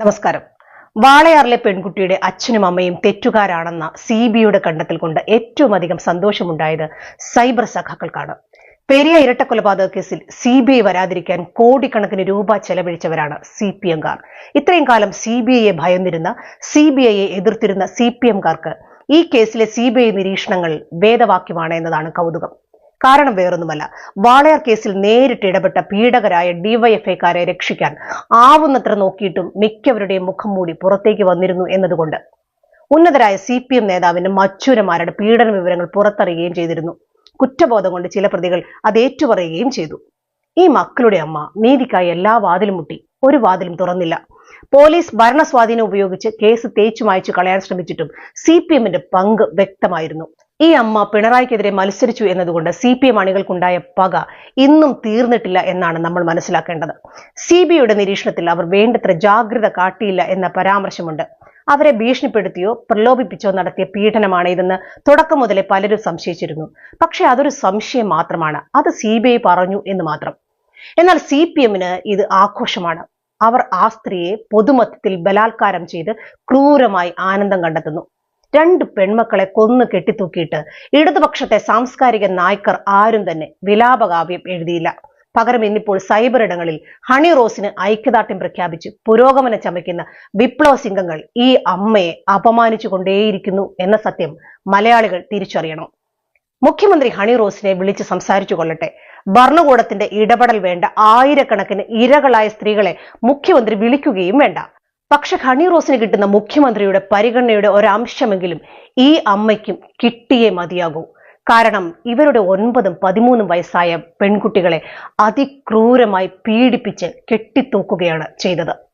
നമസ്കാരം. വാളയാറിലെ പെൺകുട്ടിയുടെ അച്ഛനും അമ്മയും തെറ്റുകാരാണെന്ന സി ബിയുടെ കണ്ടെത്തൽ കൊണ്ട് ഏറ്റവും അധികം സന്തോഷമുണ്ടായത് സൈബർ സഖാക്കൾക്കാണ് പെരിയ ഇരട്ടക്കൊലപാതക കേസിൽ സി ബി ഐ വരാതിരിക്കാൻ കോടിക്കണക്കിന് രൂപ ചെലവഴിച്ചവരാണ് സി പി എംകാർ ഇത്രയും കാലം സി ബി ഐയെ ഭയന്നിരുന്ന സി ബി ഐയെ എതിർത്തിരുന്ന സി പി എംകാർക്ക് ഈ കേസിലെ സി ബി ഐ നിരീക്ഷണങ്ങൾ വേദവാക്യമാണ് എന്നതാണ് കൗതുകം. കാരണം വേറൊന്നുമല്ല. വാളയാർ കേസിൽ നേരിട്ട് ഇടപെട്ട പീഡകരായ ഡിവൈഎഫ്ഐക്കാരെ രക്ഷിക്കാൻ ആവുന്നത്ര നോക്കിയിട്ടും മിക്കവരുടെയും മുഖം മൂടി പുറത്തേക്ക് വന്നിരുന്നു എന്നതുകൊണ്ട്. ഉന്നതരായ സി പി എം നേതാവിന്റെ മച്ചൂരമാരുടെ പീഡന വിവരങ്ങൾ പുറത്തറിയുകയും ചെയ്തിരുന്നു. കുറ്റബോധം കൊണ്ട് ചില പ്രതികൾ അത് ഏറ്റുപറയുകയും ചെയ്തു. ഈ മക്കളുടെ അമ്മ നീതിക്കായി എല്ലാ വാതിലും മുട്ടി. ഒരു വാതിലും തുറന്നില്ല. പോലീസ് ഭരണസ്വാധീനം ഉപയോഗിച്ച് കേസ് തേച്ചു മായ്ച്ചു കളയാൻ ശ്രമിച്ചിട്ടും സി പി എമ്മിന്റെ പങ്ക് വ്യക്തമായിരുന്നു. ഈ അമ്മ പിണറായിക്കെതിരെ മത്സരിച്ചു എന്നതുകൊണ്ട് സി പി എം അണികൾക്കുണ്ടായ പക ഇന്നും തീർന്നിട്ടില്ല എന്നാണ് നമ്മൾ മനസ്സിലാക്കേണ്ടത്. സി ബി ഐയുടെ നിരീക്ഷണത്തിൽ അവർ വേണ്ടത്ര ജാഗ്രത കാട്ടിയില്ല എന്ന പരാമർശമുണ്ട്. അവരെ ഭീഷണിപ്പെടുത്തിയോ പ്രലോഭിപ്പിച്ചോ നടത്തിയ പീഡനമാണ് ഇതെന്ന് തുടക്കം മുതലേ പലരും സംശയിച്ചിരുന്നു. പക്ഷെ അതൊരു സംശയം മാത്രമാണ്. അത് സി പറഞ്ഞു എന്ന് മാത്രം. എന്നാൽ സി പി എമ്മിന് ഇത് ആഘോഷമാണ്. അവർ ആ സ്ത്രീയെ പൊതുമധ്യത്തിൽ ബലാത്കാരം ചെയ്ത് ക്രൂരമായി ആനന്ദം കണ്ടെത്തുന്നു. രണ്ട് പെൺമക്കളെ കൊന്നു കെട്ടിത്തൂക്കിയിട്ട് ഇടതുപക്ഷത്തെ സാംസ്കാരിക നായ്ക്കർ ആരും തന്നെ വിലാപകാവ്യം എഴുതിയില്ല. പകരം ഇന്നിപ്പോൾ സൈബർ ഇടങ്ങളിൽ ഹണി റോസിന് ഐക്യദാർഢ്യം പ്രഖ്യാപിച്ച് പുരോഗമനം ചമയ്ക്കുന്ന വിപ്ലവ സിംഗങ്ങൾ ഈ അമ്മയെ അപമാനിച്ചു കൊണ്ടേയിരിക്കുന്നു എന്ന സത്യം മലയാളികൾ തിരിച്ചറിയണം. മുഖ്യമന്ത്രി ഹണി റോസിനെ വിളിച്ച് സംസാരിച്ചു കൊള്ളട്ടെ. ഭരണകൂടത്തിന്റെ ഇടപെടൽ വേണ്ട ആയിരക്കണക്കിന് ഇരകളായ സ്ത്രീകളെ മുഖ്യമന്ത്രി വിളിക്കുകയും വേണ്ട. പക്ഷെ ഹണി റോസിന് കിട്ടുന്ന മുഖ്യമന്ത്രിയുടെ പരിഗണനയുടെ ഒരംശമെങ്കിലും ഈ അമ്മയ്ക്കും കിട്ടിയേ മതിയാകൂ. കാരണം ഇവരുടെ ഒൻപതും പതിമൂന്നും വയസ്സായ പെൺകുട്ടികളെ അതിക്രൂരമായി പീഡിപ്പിച്ച് കെട്ടിത്തൂക്കുകയാണ് ചെയ്തത്.